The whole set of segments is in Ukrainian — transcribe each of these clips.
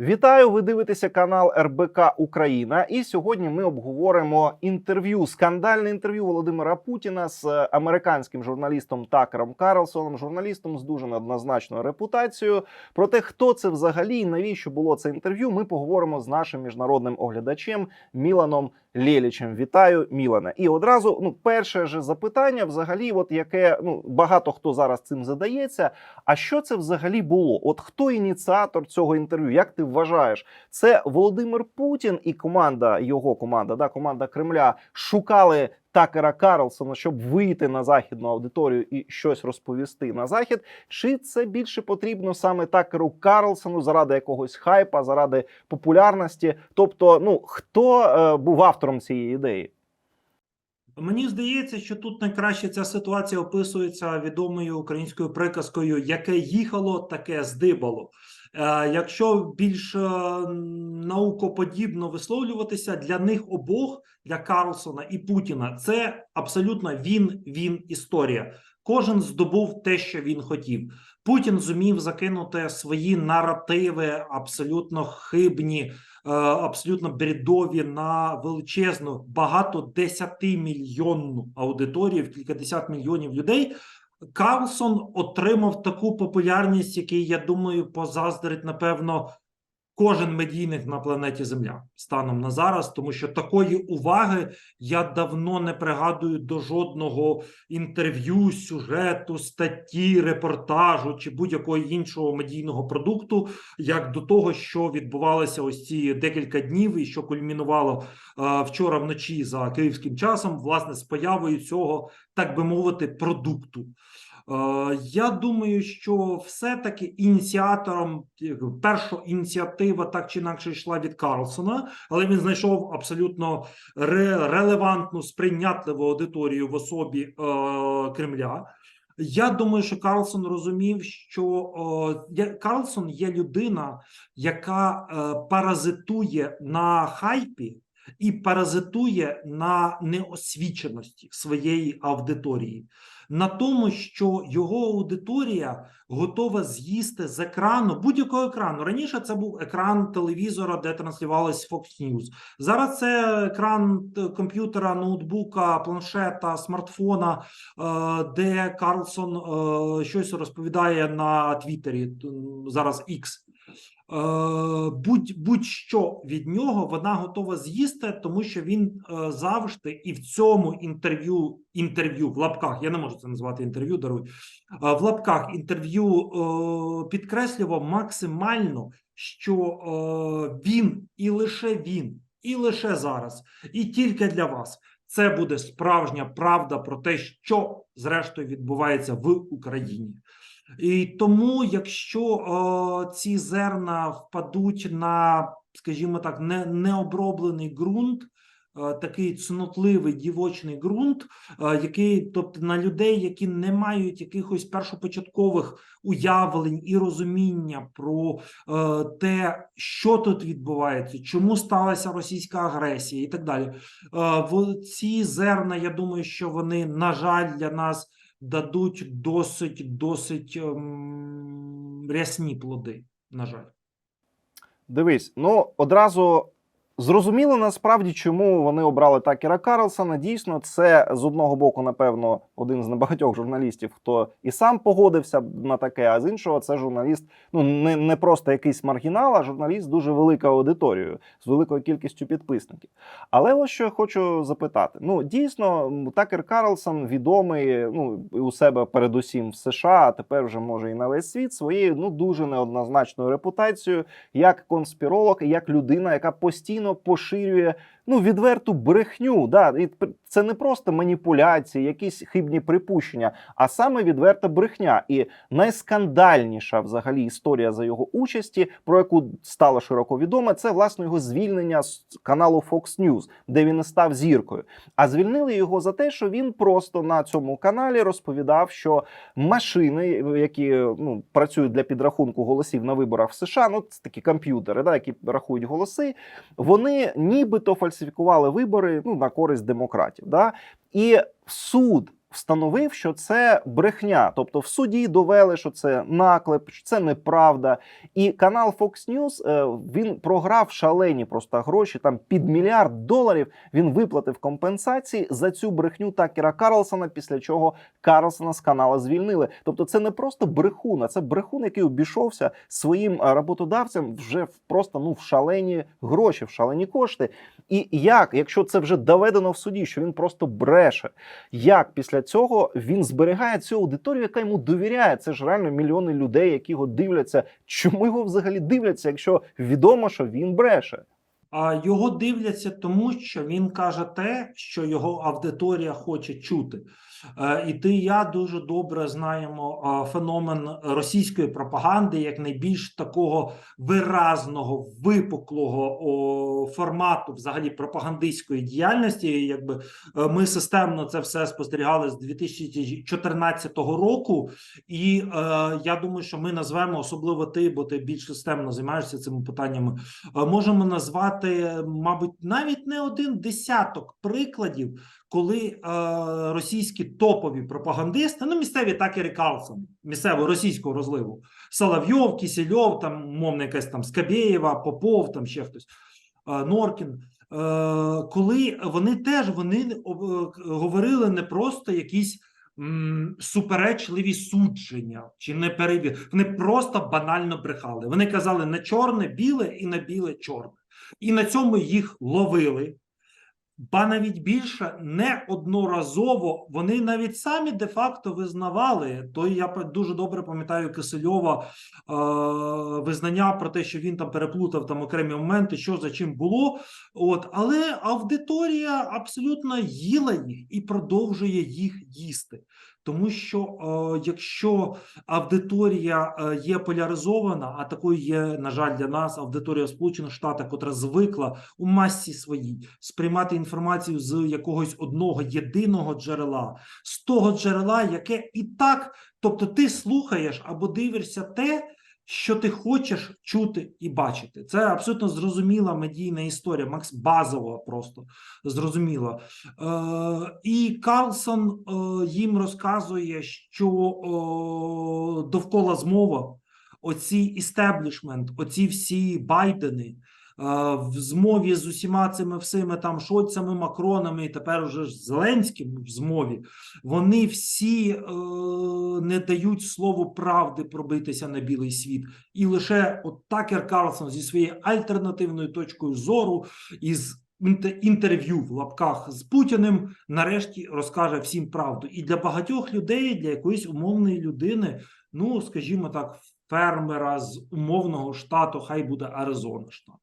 Вітаю! Ви дивитеся канал РБК Україна. І сьогодні ми обговоримо інтерв'ю, скандальне інтерв'ю Володимира Путіна з е, американським журналістом Такером Карлсоном, журналістом з дуже неоднозначною репутацією. Про те, хто це взагалі і навіщо було це інтерв'ю, ми поговоримо з нашим міжнародним оглядачем Міланом Лєлічем. Вітаю, Мілане. І одразу, ну, перше ж запитання, взагалі, от яке ну багато хто зараз цим задається. А що це взагалі було? От хто ініціатор цього інтерв'ю? Як ти вважаєш? Це Володимир Путін і команда його команда, да, команда Кремля шукали Такера Карлсона, щоб вийти на західну аудиторію і щось розповісти на захід? Чи це більше потрібно саме Такеру Карлсону заради якогось хайпа, заради популярності? Тобто, ну хто е, був автором цієї ідеї? Мені здається, що тут найкраще ця ситуація описується відомою українською приказкою яке їхало, таке здибало. Е, якщо більш е, наукоподібно висловлюватися, для них обох, для Карлсона і Путіна, це абсолютно він, він історія. Кожен здобув те, що він хотів. Путін зумів закинути свої наративи абсолютно хибні, е, абсолютно бредові на величезну багато десятимільйонну аудиторію, в кількадесят мільйонів людей. Карлсон отримав таку популярність, який, я думаю, позаздрить, напевно, кожен медійник на планеті Земля станом на зараз, тому що такої уваги я давно не пригадую до жодного інтерв'ю, сюжету, статті, репортажу чи будь-якого іншого медійного продукту, як до того, що відбувалося ось ці декілька днів, і що кульмінувало е, вчора вночі за київським часом, власне, з появою цього, так би мовити, продукту. Е, Я думаю, що все-таки ініціатором перша ініціатива так чи інакше йшла від Карлсона, але він знайшов абсолютно ре- релевантну сприйнятливу аудиторію в особі е, Кремля. Я думаю, що Карлсон розумів, що е, Карлсон є людина, яка паразитує на хайпі і паразитує на неосвіченості своєї аудиторії на тому, що його аудиторія готова з'їсти з екрану будь-якого екрану. Раніше це був екран телевізора, де транслювалось Fox News. Зараз це екран комп'ютера, ноутбука, планшета, смартфона, е, де Карлсон е, щось розповідає на Твіттері. Зараз X. Е, будь будь-що від нього вона готова з'їсти, тому що він е, завжди і в цьому інтерв'ю інтерв'ю в лапках. Я не можу це назвати інтерв'ю. Даруй е, в лапках інтерв'ю підкреслював максимально, що він і лише він, і лише зараз, і тільки для вас. Це буде справжня правда про те, що зрештою відбувається в Україні. І тому, якщо е, ці зерна впадуть на, скажімо так, не, необроблений ґрунт, е, такий цнотливий дівочний ґрунт, е, який, тобто на людей, які не мають якихось першопочаткових уявлень і розуміння про е, те, що тут відбувається, чому сталася російська агресія, і так далі. В ці зерна, я думаю, що вони, на жаль, для нас дадуть досить досить ем, рясні плоди. На жаль, Дивись, ну одразу зрозуміло насправді, чому вони обрали Такера Карлсона. Дійсно, це з одного боку, напевно, один з небагатьох журналістів, хто і сам погодився на таке, а з іншого, це журналіст, ну не, не просто якийсь маргінал, а журналіст з дуже великою аудиторією, з великою кількістю підписників. Але ось що я хочу запитати: ну дійсно, Такер Карлсон відомий ну у себе передусім в США, а тепер вже може і на весь світ своєю ну дуже неоднозначною репутацією як конспіролог, як людина, яка постійно поширює ну відверту брехню. Да, і це не просто маніпуляції, якісь хибні припущення, а саме відверта брехня. І найскандальніша взагалі історія за його участі, про яку стало широко відомо, це власне його звільнення з каналу Fox News, де він і став зіркою. А звільнили його за те, що він просто на цьому каналі розповідав, що машини, які ну працюють для підрахунку голосів на виборах в США, ну це такі комп'ютери, да, які рахують голоси, вони нібито фальсифікували вибори ну на користь демократів. Да? І суд встановив, що це брехня. Тобто в суді довели, що це наклеп, що це неправда. І канал Fox News е, він програв шалені просто гроші. Там під мільярд доларів він виплатив компенсації за цю брехню Такера Карлсона, після чого Карлсона з канала звільнили. Тобто, це не просто брехун, а це брехун, який обійшовся своїм е, роботодавцям вже в просто ну в шалені гроші, в шалені кошти. І як, якщо це вже доведено в суді, що він просто бреше, як після цього він зберігає цю аудиторію, яка йому довіряє? Це ж реально мільйони людей, які його дивляться. Чому його взагалі дивляться, якщо відомо, що він бреше? А його дивляться тому, що він каже те, що його аудиторія хоче чути. Е, І ти, і я дуже добре знаємо е, феномен російської пропаганди як найбільш такого виразного, випуклого формату взагалі пропагандистської діяльності. Якби е, ми системно це все спостерігали з 2014 року, і я думаю, що ми назвемо особливо ти, бо ти більш системно займаєшся цими питаннями. Можемо назвати, мабуть, навіть не один десяток прикладів, коли е, російські топові пропагандисти, ну місцеві Такері Карлсон, місцевого російського розливу, Соловйов, Кісельов, там умовно якась там Скабєєва, Попов, там ще хтось, е, Норкін. Е, коли вони теж вони е, говорили не просто якісь м, суперечливі судження чи не перевір. Вони просто банально брехали. Вони казали на чорне біле і на біле чорне. І на цьому їх ловили. Ба навіть більше неодноразово вони навіть самі де-факто визнавали. То я дуже добре пам'ятаю Кисельова е, визнання про те, що він там переплутав там окремі моменти, що за чим було. От, але аудиторія абсолютно їла їх і продовжує їх їсти. Тому що е, якщо аудиторія е, є поляризована, а такою є, на жаль, для нас аудиторія Сполучених Штатах, котра звикла у масі своїй сприймати інформацію з якогось одного єдиного джерела, з того джерела, яке і так, тобто ти слухаєш або дивишся те, що ти хочеш чути і бачити. Це абсолютно зрозуміла медійна історія, Макс базова просто зрозуміла. Е, і Карлсон е, їм розказує, що е, довкола змова, оці істеблішмент, оці всі Байдени. В змові з усіма цими всіми там Шольцами, Макронами і тепер уже ж Зеленським в змові, вони всі е, не дають слову правди пробитися на білий світ. І лише от Такер Карлсон зі своєю альтернативною точкою зору із інте- інтерв'ю в лапках з Путіним нарешті розкаже всім правду. І для багатьох людей, для якоїсь умовної людини, ну скажімо так, фермера з умовного штату, хай буде Аризона штат.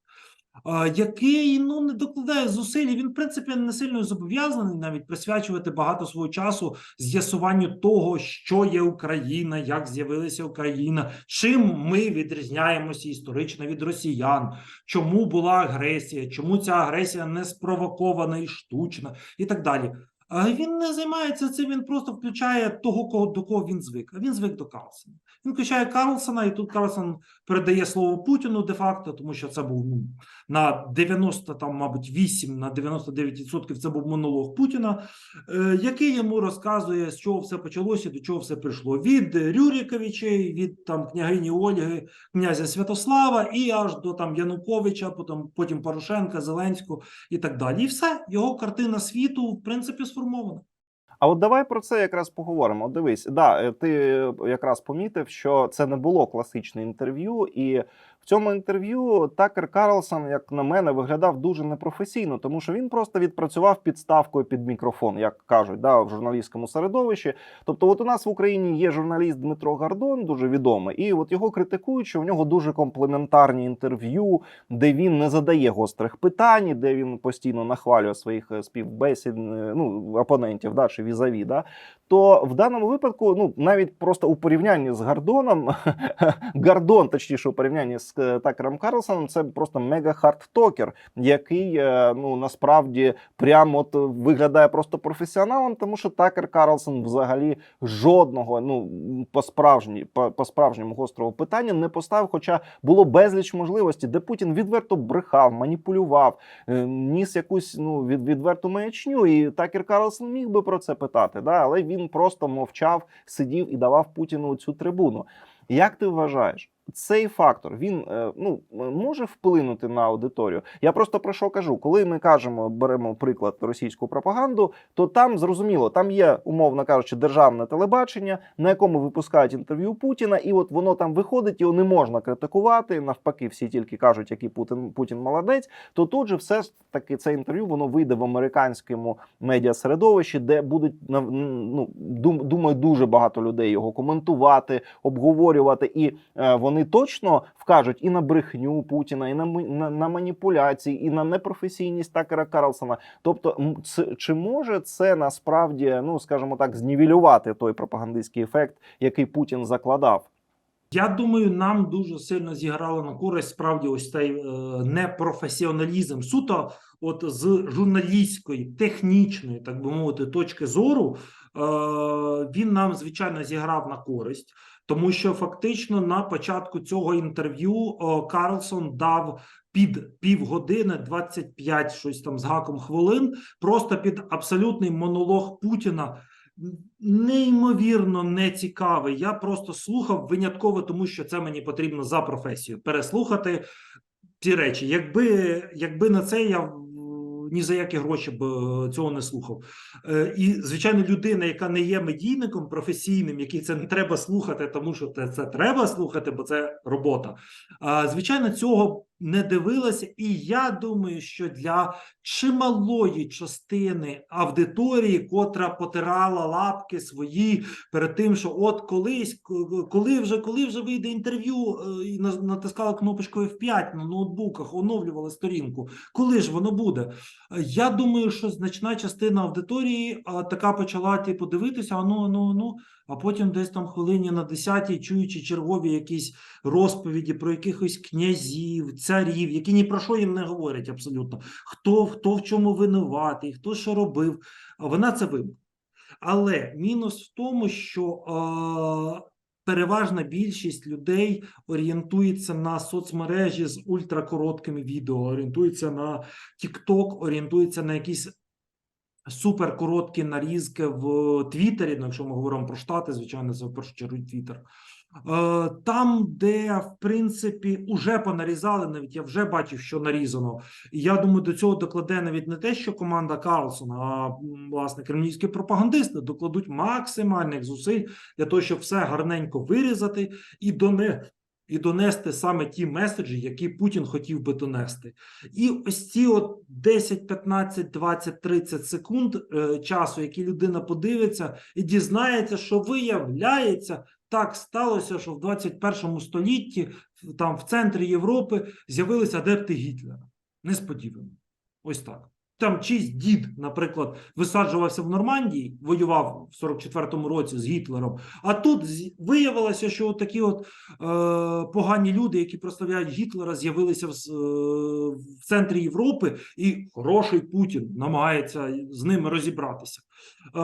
Який ну не докладає зусиль, він в принципі не сильно зобов'язаний навіть присвячувати багато свого часу з'ясуванню того, що є Україна, як з'явилася Україна, чим ми відрізняємося історично від росіян, чому була агресія, чому ця агресія не спровокована і штучна, і так далі. Він не займається цим, він просто включає того, кого до кого він звик. А він звик до Карлсона. Він включає Карлсона, і тут Карлсон передає слово Путіну де-факто, тому що це був ну, на 90, там, мабуть, 8, на 99% це був монолог Путіна, е, який йому розказує, з чого все почалося, до чого все прийшло. Від Рюріковичей, від там княгині Ольги, князя Святослава і аж до там Януковича, потім, потім Порошенка, Зеленського і так далі. І все, його картина світу, в принципі, сформована. А от давай про це якраз поговоримо. Дивись, да, е, ти якраз помітив, що це не було класичне інтерв'ю, і в цьому інтерв'ю Такер Карлсон, як на мене, виглядав дуже непрофесійно, тому що він просто відпрацював підставкою під мікрофон, як кажуть, да, в журналістському середовищі. Тобто, от у нас в Україні є журналіст Дмитро Гардон, дуже відомий, і от його критикують, що у нього дуже комплементарні інтерв'ю, де він не задає гострих питань, де він постійно нахвалює своїх е, співбесід, е, ну опонентів, да, чи візаві. Да, то в даному випадку, ну навіть просто у порівнянні з Гордоном, Гордон, точніше, у порівнянні з Такером Карлсоном, це просто мега хардтокер, який е, ну насправді прямо от виглядає просто професіоналом, тому що Такер Карлсон взагалі жодного ну по справжні по, справжньому гострого питання не поставив. Хоча було безліч можливостей, де Путін відверто брехав, маніпулював, е, ніс якусь ну від відверту маячню, і Такер Карлсон міг би про це питати, да, але він просто мовчав, сидів і давав Путіну цю трибуну. Як ти вважаєш? Цей фактор він е, ну може вплинути на аудиторію. Я просто про що кажу, коли ми кажемо, беремо приклад російську пропаганду, то там зрозуміло, там є умовно кажучи, державне телебачення, на якому випускають інтерв'ю Путіна, і от воно там виходить, його не можна критикувати. Навпаки, всі тільки кажуть, який Путін Путін молодець. То тут же все ж таки це інтерв'ю воно вийде в американському медіасередовищі, де будуть ну думаю, дуже багато людей його коментувати, обговорювати, і е, вони точно вкажуть і на брехню Путіна, і на, на, на маніпуляції, і на непрофесійність Такера Карлсона. Тобто, чи може це насправді, ну скажімо так, знівелювати той пропагандистський ефект, який Путін закладав? Я думаю, нам дуже сильно зіграло на користь справді ось цей е, непрофесіоналізм. Суто, от з журналістської, технічної, так би мовити, точки зору, е, він нам звичайно зіграв на користь, тому що фактично на початку цього інтерв'ю Карлсон дав. Під півгодини, 25 щось там з гаком хвилин, просто під абсолютний монолог Путіна, неймовірно нецікавий. Я просто слухав винятково, тому що це мені потрібно за професію переслухати ці речі. Якби, якби на це я ні за які гроші б е, цього не слухав. Е, І звичайно, людина, яка не є медійником професійним, який це не треба слухати, тому що це, це треба слухати, бо це робота. А, Звичайно, цього не дивилася, і я думаю, що для чималої частини аудиторії, котра потирала лапки свої перед тим, що от колись, коли вже коли вже вийде інтерв'ю, е, і натискала кнопочку F5 на ноутбуках, оновлювала сторінку. Коли ж воно буде? Е, Я думаю, що значна частина аудиторії а, така почала типу дивитися, а ну, ну, ну, а потім десь там хвилині на 10 чуючи чергові якісь розповіді про якихось князів, царів, які ні про що їм не говорять абсолютно. Хто, хто в чому винуватий, хто що робив, вона це вибрала. Але мінус в тому, що е, переважна більшість людей орієнтується на соцмережі з ультракороткими відео, орієнтується на TikTok, орієнтується на якісь суперкороткі нарізки в Твіттері. Ну, якщо ми говоримо про Штати, звичайно, це в першу чергу Твіттер. Е, Там, де в принципі уже понарізали, навіть я вже бачив, що нарізано. І я думаю, до цього докладе навіть не те, що команда Карлсона, а власне кремлівські пропагандисти докладуть максимальних зусиль для того, щоб все гарненько вирізати і доне. І донести саме ті меседжі, які Путін хотів би донести, і ось ці от 10, 15, 20, 30 секунд е, часу, які людина подивиться і дізнається, що виявляється, так сталося, що в 21 столітті там в центрі Європи з'явилися адепти Гітлера. Несподівано. Ось так. Там чийсь дід, наприклад, висаджувався в Нормандії, воював в 44-му році з Гітлером. А тут виявилося, що от такі от е, погані люди, які прославляють Гітлера, з'явилися в, е, в центрі Європи, і хороший Путін намагається з ними розібратися. Е,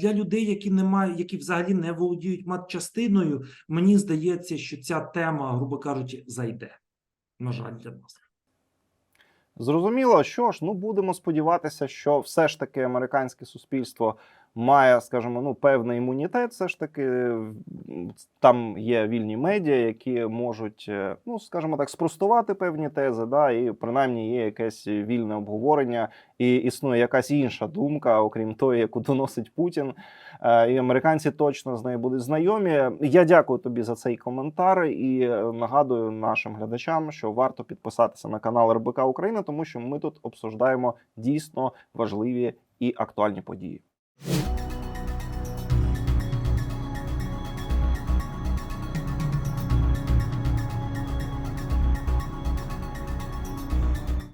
для людей, які не мають, які взагалі не володіють матчастиною, мені здається, що ця тема, грубо кажучи, зайде. На жаль, для нас. Зрозуміло, що ж, ну будемо сподіватися, що все ж таки американське суспільство має, скажімо, ну певний імунітет. Все ж таки там є вільні медіа, які можуть, е, ну скажімо так, спростувати певні тези, да, і принаймні є якесь вільне обговорення, і існує якась інша думка, окрім тої, яку доносить Путін. Е, І американці точно з нею будуть знайомі. Я дякую тобі за цей коментар і е, нагадую нашим глядачам, що варто підписатися на канал РБК Україна, тому що ми тут обсуждаємо дійсно важливі і актуальні події.